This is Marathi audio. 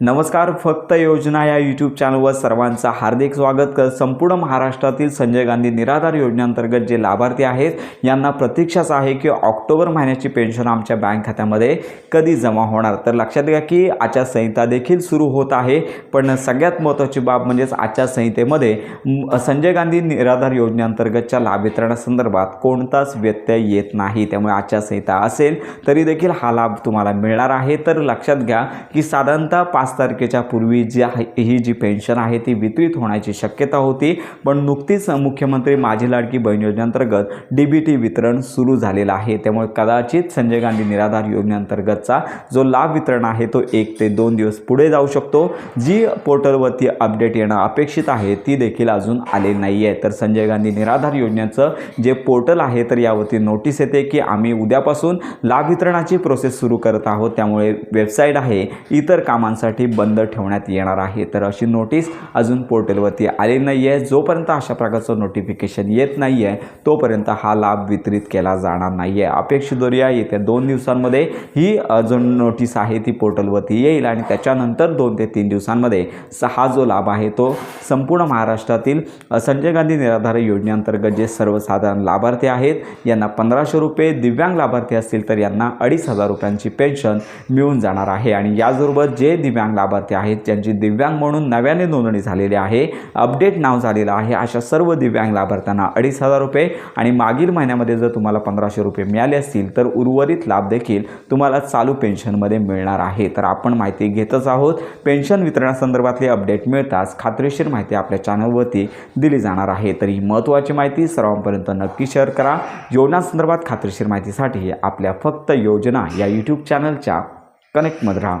नमस्कार फक्त योजना या यूट्यूब चॅनलवर सर्वांचं हार्दिक स्वागत. कर संपूर्ण महाराष्ट्रातील संजय गांधी निराधार योजनेअंतर्गत जे लाभार्थी आहेत यांना प्रतीक्षाच आहे की ऑक्टोबर महिन्याची पेन्शन आमच्या बँक खात्यामध्ये कधी जमा होणार? तर लक्षात घ्या की आचारसंहिता देखील सुरू होत आहे. पण सगळ्यात महत्त्वाची बाब म्हणजेच आचारसंहितेमध्ये संजय गांधी निराधार योजनेअंतर्गतच्या लाभ वितरणासंदर्भात कोणताच व्यत्यय येत नाही. त्यामुळे आचारसंहिता असेल तरी देखील हा लाभ तुम्हाला मिळणार आहे. तर लक्षात घ्या की साधारणतः पाच पाच तारखेच्या पूर्वी जी आहे ही जी पेन्शन आहे ती वितरित होण्याची शक्यता होती. पण नुकतीच मुख्यमंत्री माझी लाडकी बहीण योजनेअंतर्गत डी बी टी वितरण सुरू झालेलं आहे. त्यामुळे कदाचित संजय गांधी निराधार योजनेअंतर्गतचा जो लाभ वितरण आहे तो एक ते दोन दिवस पुढे जाऊ शकतो. जी पोर्टलवरती अपडेट येणं अपेक्षित आहे ती देखील अजून आले नाही आहे तर संजय गांधी निराधार योजनेचं जे पोर्टल आहे तर यावरती नोटीस येते की आम्ही उद्यापासून लाभ वितरणाची प्रोसेस सुरू करत आहोत. त्यामुळे वेबसाईट आहे इतर कामांसाठी बंद ठेवण्यात येणार आहे. तर अशी नोटीस अजून पोर्टलवरती आली नाही आहे जोपर्यंत अशा प्रकारचं नोटिफिकेशन येत नाही आहे तोपर्यंत हा लाभ वितरित केला जाणार नाही आहे अपेक्षितोरिया येत्या दोन दिवसांमध्ये ही जो नोटीस आहे ती पोर्टलवरती येईल आणि त्याच्यानंतर दोन ते तीन दिवसांमध्ये स- हा जो लाभ आहे तो संपूर्ण महाराष्ट्रातील संजय गांधी निराधार योजनेअंतर्गत जे सर्वसाधारण लाभार्थी आहेत यांना पंधराशे रुपये दिव्यांग लाभार्थी असतील तर यांना अडीच हजार रुपयांची पेन्शन मिळून जाणार आहे. आणि याचबरोबर जे दिव्यांग दिव्यांग लाभार्थी आहेत. ज्यांची दिव्यांग म्हणून नव्याने नोंदणी झालेली आहे. अपडेट नाव झालेलं आहे. अशा सर्व दिव्यांग लाभार्थ्यांना अडीच हजार रुपये आणि मागील महिन्यामध्ये जर तुम्हाला पंधराशे रुपये मिळाले असतील तर उर्वरित लाभ देखील तुम्हाला चालू पेन्शनमध्ये मिळणार आहे. तर आपण माहिती घेतच आहोत. पेन्शन वितरणासंदर्भातली अपडेट मिळताच खात्रीशीर माहिती आपल्या चॅनलवरती दिली जाणार आहे. तर ही महत्त्वाची माहिती सर्वांपर्यंत नक्की शेअर करा. योजनासंदर्भात खात्रीशीर माहितीसाठी आपल्या फक्त योजना या यूट्यूब चॅनलच्या कनेक्टमध्ये राहा.